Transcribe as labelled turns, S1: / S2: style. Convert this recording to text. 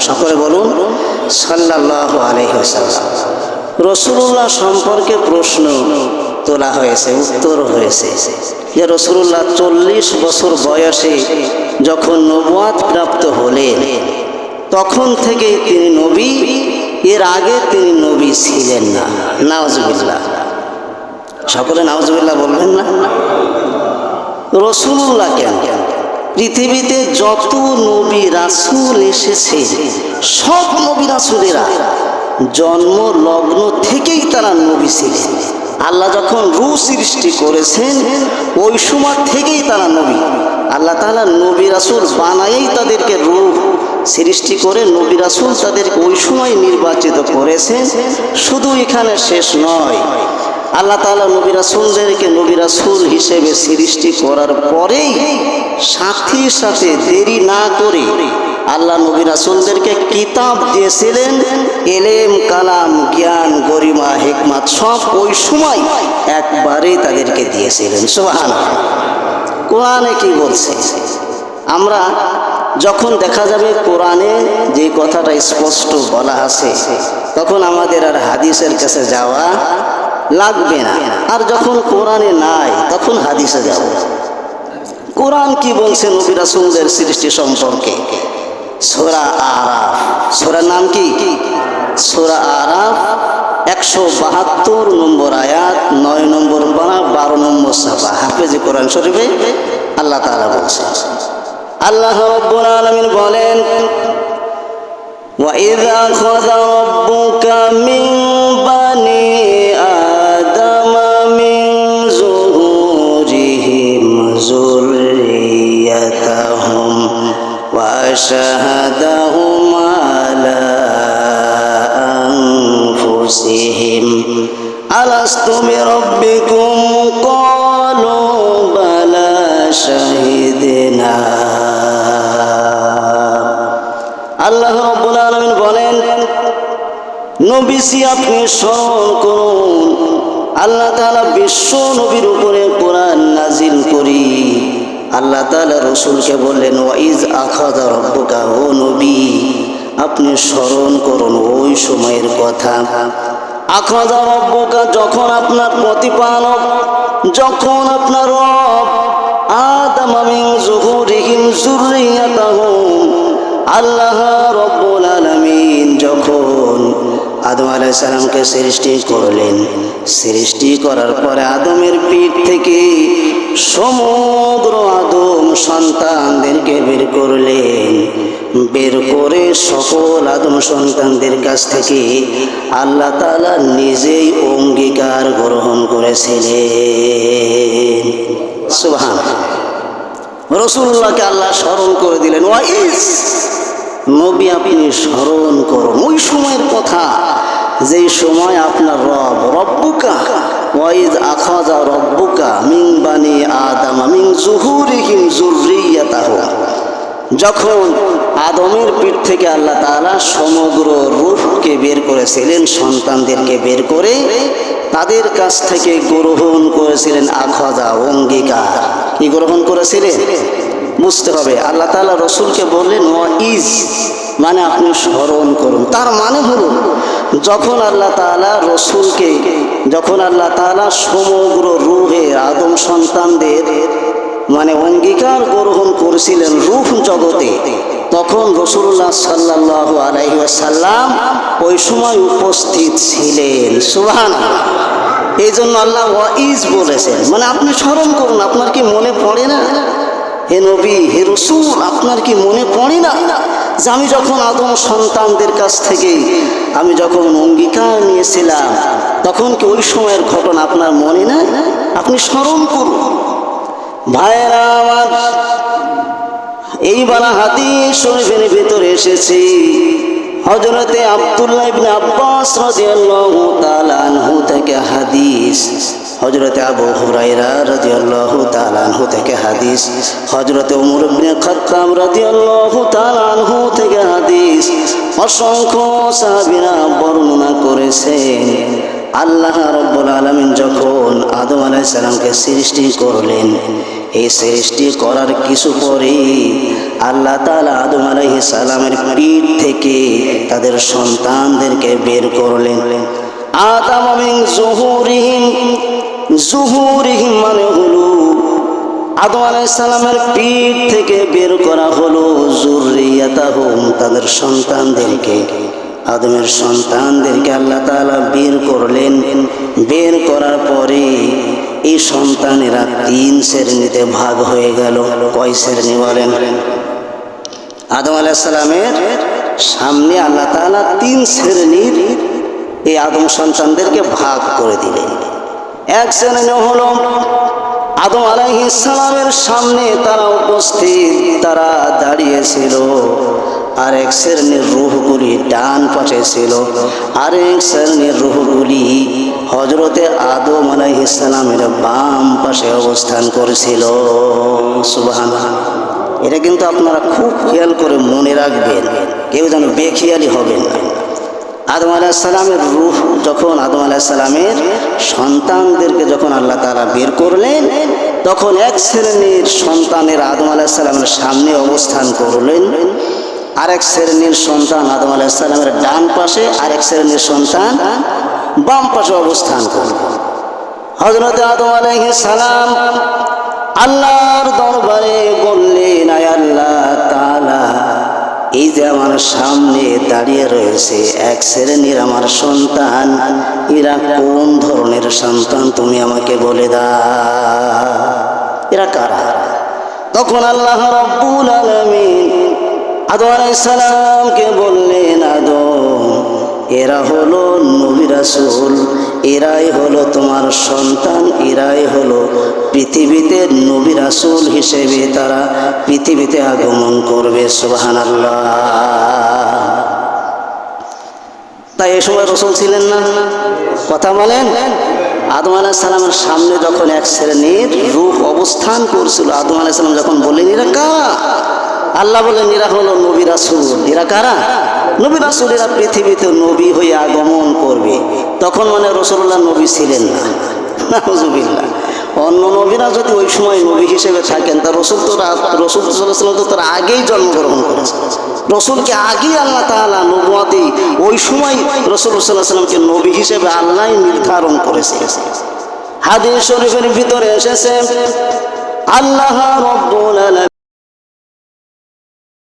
S1: সকলে বলুন সাল্লাহ রসুল্লাহ সম্পর্কে প্রশ্ন তোলা হয়েছে, উত্তর হয়েছে। যে রসুল্লাহ চল্লিশ বছর বয়সে যখন নবাদ প্রাপ্ত হলেন, তখন থেকে তিনি নবী, এর আগে তিনি নবী ছিলেন না। নাওজবিল্লাহ সকলে নাওজবিল্লাহ বলবেন না? রসুল্লাহ কেন? পৃথিবীতে যত নবী রাসুল এসেছে, সব নবী রাসুলেরা জন্ম, লগ্ন থেকেই তারা নবী ছিলেন। আল্লাহ যখন রু সৃষ্টি করেছেন, ওই সময় থেকেই তারা নবী। আল্লাহ তালা নবী রাসুল বানায়েই তাদেরকে রূপ সৃষ্টি করে নবী রাসুল তাদেরকে ওই সময় নির্বাচিত করেছেন। শুধু এখানে শেষ নয় আল্লাহ তালা নবী রাসুলদেরকে নবী রাসুল হিসেবে সৃষ্টি করার পরেই সাথে সাথে দেরি না করে আল্লাহ নবী রাসুলদেরকে কিতাব দিয়েছিলেন, এলেম, কালাম, জ্ঞান, গরিমা, হেকমাত সব ওই সময় একবারেই তাদেরকে দিয়েছিলেন। সোহান কোরআনে কি বলছে? আমরা যখন দেখা যাবে কোরআনে যে কথাটা স্পষ্ট বলা আছে, তখন আমাদের আর হাদিসের কাছে যাওয়া লাগবে না আর যখন কোরআনে নাই তখন হাদিসে যাব কোরআন কি বলছে নবী রাসুলদের সৃষ্টি সম্পর্কে সোরা আরাফ সোরার নাম কি সোরা আরাফ একশো বাহাত্তর নম্বর আয়াত নয় নম্বর বানা বারো নম্বর সাফা হাফেজি কোরআন শরীফে আল্লাহ তাআলা বলছে আল্লাহ রব্বুল আলামিন বলেন وإذ أخذ ربك من وأشهدهم على أنفسهم ألست بربكم قالوا بلى شهدنا আল্লাহ রব্বুল আলমিন বলেন নবীসি আপনি স্মরণ করুন আল্লাহ তাআলা বিশ্ব নবীর উপরে কোরআন নাজিল করি আল্লাহ তাআলা রসুলকে বললেন, ওয়াইজ আখাদা রব্বুকা ও নবী, আপনি স্মরণ করুন ওই সময়ের কথা। আখাদা রব্বুকা যখন আপনার প্রতিপালক, যখন আপনার রব, আদম মিন জুহুরিহিম যুররিয়াতাহুম আল্লাহ রব্বুল আলমিন যখন আদম আলাইসালামকে সৃষ্টি করলেন, সৃষ্টি করার পরে আদমের পিঠ থেকে সমগ্র আদম সন্তানদেরকে বের করলেন। বের করে সকল আদম সন্তানদের কাছ থেকে আল্লাহ তালা নিজেই অঙ্গীকার গ্রহণ করেছিলেন। সুহান রসুল্লাহকে আল্লাহ স্মরণ করে দিলেন। ওয়াইস নবী আপনি স্মরণ করুন। ওই সময়ের কথা, যেই সময় আপনার রব, রব্বুকা ওয়াইজ আখাজা রব্বুকা যখন আদমের পিঠ থেকে আল্লাহ তাআলা সমগ্র রূপকে বের করেছিলেন, সন্তানদেরকে বের করে তাদের কাছ থেকে গ্রহণ করেছিলেন আখাজা অঙ্গীকার। কি গ্রহণ করেছিলেন? বুঝতে হবে, আল্লাহ তাআলা রসুলকে বললেন ও ইজ মানে আপনি স্মরণ করুন। তার মানে হলো, যখন আল্লাহ তাআলা রসুলকে, যখন আল্লাহ তাআলা সমগ্র রুহে আদম সন্তানদের মানে অঙ্গীকার গ্রহণ করেছিলেন রূপ জগতে। তখন রসুল্লাহ সাল্লাহ আলাইসাল্লাম ওই সময় উপস্থিত ছিলেন। সুহান এই জন্য আল্লাহ ওয়াইজ বলেছেন মানে আপনি স্মরণ করুন, আপনার কি মনে পড়ে না? হে নবী, হে রসুল, আপনার কি মনে পড়ে না যে আমি যখন আদম সন্তানদের কাছ থেকে আমি যখন অঙ্গীকার নিয়েছিলাম, তখন কি ওই সময়ের ঘটনা আপনার মনে না আপনি স্মরণ করুন। ভাইরা আমার এইবার হাদিস শরীফের ভিতরে এসেছি। হজরতে আব্দুল্লাহ ইবনে আব্বাস রাদিয়াল্লাহু তাআলা আনহু থেকে হাদিস। হজরতে আবু হুরাইরা রাদিয়াল্লাহু তাআলা আনহু থেকে হাদিস। হজরতে ওমর ইবনে খাত্তাব রাদিয়াল্লাহু তাআলা আনহু থেকে হাদিস। অসংখ্য সাহাবীরা বর্ণনা করেছেন। আল্লাহ রব্বুল আলমিন যখন আদম আলাইসালামকে সৃষ্টি করলেন, এই সৃষ্টি করার কিছু পরে আল্লাহ তালা আদম আলহি সালামের পিঠ থেকে তাদের সন্তানদেরকে বের করলেন। আদম আমিন জহুরিহিম জহুরিহিম মানে হলো আদম আলাইসালামের পিঠ থেকে বের করা হলো জুরিয়াতাহুম তাদের সন্তানদেরকে। আদমের সন্তানদেরকে আল্লাহ বের করলেন। বের করার পরে এই সন্তানেরা তিন শ্রেণীতে ভাগ হয়ে গেল। কয় শ্রেণি বলেন? আদম আলাইসালামের সামনে আল্লাহ তাআলা তিন শ্রেণির এই আদম সন্তানদেরকে ভাগ করে দিলেন। এক শ্রেণি হল আদম আলাইহিসালামের সামনে তারা উপস্থিত, তারা দাঁড়িয়েছিল আর এক শ্রেণির রুহগুলি ডান পাশে ছিল। আর এক শ্রেণির রুহগুলি হজরতে আদম আলাইহিসালামের বাম পাশে অবস্থান করেছিল। সুবাহান এটা কিন্তু আপনারা খুব খেয়াল করে মনে রাখবেন। কেউ যেন বেখিয়ালি হবেন। না আদম আলাহিসাল্লামের রূহ যখন আদম আলাহিসাল্লামের সন্তানদেরকে যখন আল্লাহ তারা বের করলেন, তখন এক শ্রেণির সন্তানের আদম আলাহিসাল্লামের সামনে অবস্থান করলেন। আরেক শ্রেণির সন্তান আদম আলাহিসাল্লামের ডান পাশে আরেক শ্রেণির সন্তান বাম পাশে অবস্থান করল হজরত আদম আলাইহিস সালাম আল্লাহর দরবারে বললেন, আয় আল্লাহ তাআলা, এই যে আমার সামনে দাঁড়িয়ে রয়েছে এক শ্রেণির আমার সন্তান, এরা কোন ধরনের সন্তান তুমি আমাকে বলে দাও? এরা কারা? তখন আল্লাহ রব্বুল আলামিন আদম আলাইহিস সালামকে বললেন, আদম, এরা হলো নবী রাসূল, এরাই হলো তোমার সন্তান, এরাই হলো পৃথিবীতে নবী রাসূল হিসেবে তারা পৃথিবীতে আগমন করবে। সুবহানাল্লাহ। তাই এ সময় রসুল ছিলেন না। কথা বলেন, আদম আলাহ সালামের সামনে যখন এক শ্রেণির রূপ অবস্থান করছিল, আদম আলাহ সালাম যখন বললেন, এরা কারা? আল্লাহ বলেন, এরা হলো নবী রাসুল। এরা কারা? নবী রাসুল, এরা পৃথিবীতে নবী হয়ে আগমন করবে। তখন মানে রসুল্লাহ নবী ছিলেন না। অন্য নবীরা যদি ওই সময় নবী হিসেবে থাকেন, তা রসুল তো রসুল তো তার আগেই জন্মগ্রহণ করেছে রসুলকে আগেই আল্লাহ তাআলা নবুয়াতি ওই সময় রসুল সাল্লাহ নবী হিসেবে আল্লাহ নির্ধারণ করেছে হাদিস শরীফের ভিতরে এসেছে, আল্লাহ রব্বুল